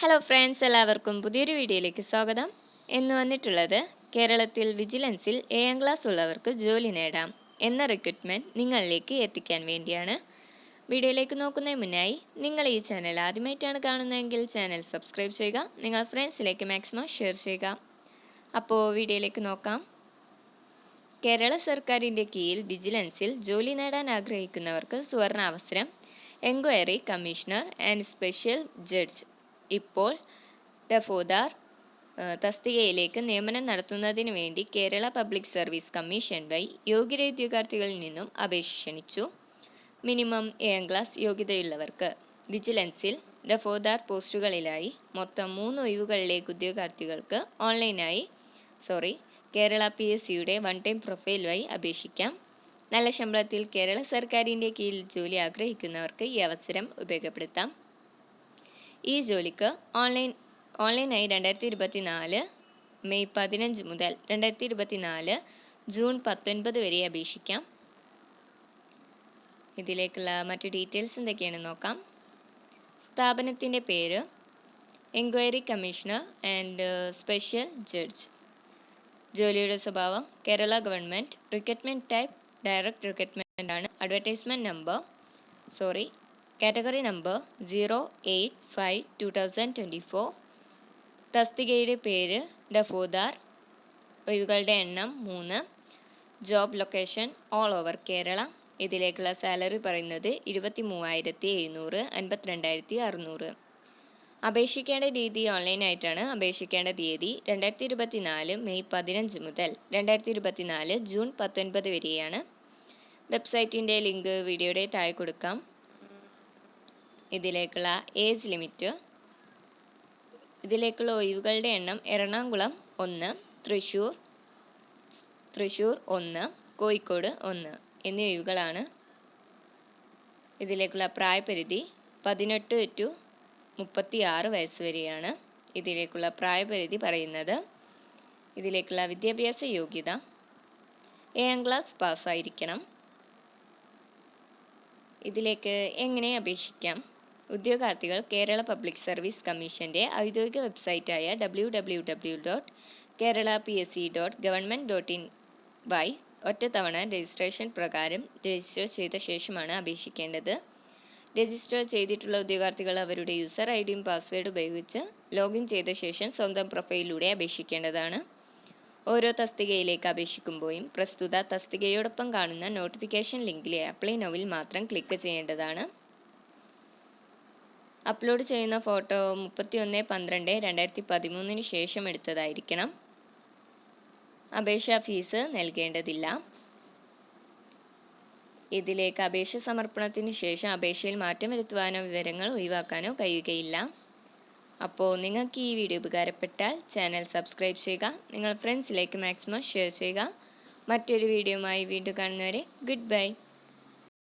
Hello friends എല്ലാവർക്കും പുതിയൊരു വീഡിയോയിലേക്ക് സ്വാഗതം. എന്ന് വന്നിട്ടുള്ളത് കേരളത്തിൽ വിജിലൻസിൽ ഏഴാം ക്ലാസ് ഉള്ളവർക്ക് ജോലി നേടാം എന്ന റിക്രൂട്ട്മെന്റ് നിങ്ങളിലേക്ക് എത്തിക്കാൻ വേണ്ടിയാണ്. വീഡിയോയിലേക്ക് നോക്കുന്നതിന് മുന്നായി നിങ്ങൾ ഈ ചാനൽ ആദ്യമായിട്ടാണ് കാണുന്നതെങ്കിൽ ചാനൽ സബ്സ്ക്രൈബ് ചെയ്യുക നിങ്ങൾ ഫ്രണ്ട്സിലേക്ക് മാക്സിമം ഷെയർ ചെയ്യുക. അപ്പോൾ വീഡിയോയിലേക്ക് നോക്കാം. കേരള സർക്കാരിന്റെ കീഴിൽ വിജിലൻസിൽ ജോലി നേടാൻ ആഗ്രഹിക്കുന്നവർക്ക് സുവർണ അവസരം enquiry commissioner and special judge ഇപ്പോൾ ഡഫോദാർ തസ്തികയിലേക്ക് നിയമനം നടത്തുന്നതിന് വേണ്ടി കേരള പബ്ലിക് സർവീസ് കമ്മീഷൻ വഴി യോഗ്യര ഉദ്യോഗാർത്ഥികളിൽ നിന്നും അപേക്ഷ ക്ഷണിച്ചു. മിനിമം ഏഴാം ക്ലാസ് യോഗ്യതയുള്ളവർക്ക് വിജിലൻസിൽ ഡഫോദാർ പോസ്റ്റുകളിലായി മൊത്തം മൂന്ന് ഒഴിവുകളിലേക്ക് ഉദ്യോഗാർത്ഥികൾക്ക് ഓൺലൈനായി സോറി കേരള പി എസ് സിയുടെ വൺ ടൈം പ്രൊഫൈൽ വഴി അപേക്ഷിക്കാം. നല്ല ശമ്പളത്തിൽ കേരള സർക്കാരിന്റെ കീഴിൽ ജോലി ആഗ്രഹിക്കുന്നവർക്ക് ഈ അവസരം ഉപയോഗപ്പെടുത്താം. ഈ ജോലിക്ക് ഓൺലൈൻ ഓൺലൈനായി രണ്ടായിരത്തി ഇരുപത്തി നാല് മെയ് പതിനഞ്ച് മുതൽ രണ്ടായിരത്തി ഇരുപത്തി നാല് ജൂൺ പത്തൊൻപത് വരെ അപേക്ഷിക്കാം. ഇതിലേക്കുള്ള മറ്റു ഡീറ്റെയിൽസ് എന്തൊക്കെയാണെന്ന് നോക്കാം. സ്ഥാപനത്തിന്റെ പേര് enquiry commissioner and special judge. ജോലിയുടെ സ്വഭാവം Kerala government recruitment type direct recruitment ആണ്. Advertisement number sorry category number zero eight five two thousand twenty four. തസ്തികയുടെ പേര് ഡഫോദാർ ഒഴിവുകളുടെ എണ്ണം മൂന്ന്. Job location all over Kerala. ഇതിലേക്കുള്ള സാലറി പറയുന്നത് ഇരുപത്തി മൂവായിരത്തി എഴുന്നൂറ് അൻപത്തിരണ്ടായിരത്തി അറുന്നൂറ്. അപേക്ഷിക്കേണ്ട രീതി ഓൺലൈനായിട്ടാണ് അപേക്ഷിക്കേണ്ട തീയതി. രണ്ടായിരത്തി ഇരുപത്തി നാല് മെയ് പതിനഞ്ച് മുതൽ രണ്ടായിരത്തി ഇരുപത്തി നാല് ജൂൺ പത്തൊൻപത് വരെയാണ്. വെബ്സൈറ്റിന്റെ ലിങ്ക് വീഡിയോയുടെ താഴെ കൊടുക്കാം. ഇതിലേക്കുള്ള ഏജ് ലിമിറ്റ്. ഇതിലേക്കുള്ള ഒഴിവുകളുടെ എണ്ണം എറണാകുളം ഒന്ന് തൃശ്ശൂർ തൃശ്ശൂർ ഒന്ന് കോഴിക്കോട് ഒന്ന് എന്നീ ഒഴിവുകളാണ്. ഇതിലേക്കുള്ള പ്രായപരിധി പതിനെട്ട് ടു മുപ്പത്തി ആറ് വയസ്സ് വരെയാണ്. ഇതിലേക്കുള്ള പ്രായപരിധി പറയുന്നത് ഇതിലേക്കുള്ള വിദ്യാഭ്യാസ യോഗ്യത ഏഴാം ക്ലാസ് പാസ്സായിരിക്കണം ഇതിലേക്ക് എങ്ങനെ അപേക്ഷിക്കാം? ഉദ്യോഗാർത്ഥികൾ കേരള പബ്ലിക് സർവീസ് കമ്മീഷന്റെ ഔദ്യോഗിക വെബ്സൈറ്റായ W W W dot Kerala P S C dot government dot in Y ഒറ്റത്തവണ രജിസ്ട്രേഷൻ പ്രകാരം രജിസ്റ്റർ ചെയ്ത ശേഷമാണ് അപേക്ഷിക്കേണ്ടത്. രജിസ്റ്റർ ചെയ്തിട്ടുള്ള ഉദ്യോഗാർത്ഥികൾ അവരുടെ യൂസർ ഐ ഡിയും പാസ്വേഡ് ഉപയോഗിച്ച് ലോഗിൻ ചെയ്ത ശേഷം സ്വന്തം പ്രൊഫൈലിലൂടെ അപേക്ഷിക്കേണ്ടതാണ്. ഓരോ തസ്തികയിലേക്ക് അപേക്ഷിക്കുമ്പോഴും പ്രസ്തുത തസ്തികയോടൊപ്പം കാണുന്ന നോട്ടിഫിക്കേഷൻ ലിങ്കിലെ അപ്ലൈ നോവിൽ മാത്രം ക്ലിക്ക് ചെയ്യേണ്ടതാണ്. അപ്ലോഡ് ചെയ്യുന്ന ഫോട്ടോ മുപ്പത്തി ഒന്ന് പന്ത്രണ്ട് രണ്ടായിരത്തി പതിമൂന്നിന് ശേഷം എടുത്തതായിരിക്കണം. അപേക്ഷാ ഫീസ് നൽകേണ്ടതില്ല. ഇതിലേക്ക് അപേക്ഷ സമർപ്പണത്തിന് ശേഷം അപേക്ഷയിൽ മാറ്റം വരുത്തുവാനോ വിവരങ്ങൾ ഒഴിവാക്കാനോ കഴിയുകയില്ല. അപ്പോൾ നിങ്ങൾക്ക് ഈ വീഡിയോ ഉപകാരപ്പെട്ടാൽ ചാനൽ സബ്സ്ക്രൈബ് ചെയ്യുക നിങ്ങൾ ഫ്രണ്ട്സിലേക്ക് മാക്സിമം ഷെയർ ചെയ്യുക. മറ്റൊരു വീഡിയോയുമായി വീണ്ടും കാണുന്നവരെ ഗുഡ് ബൈ.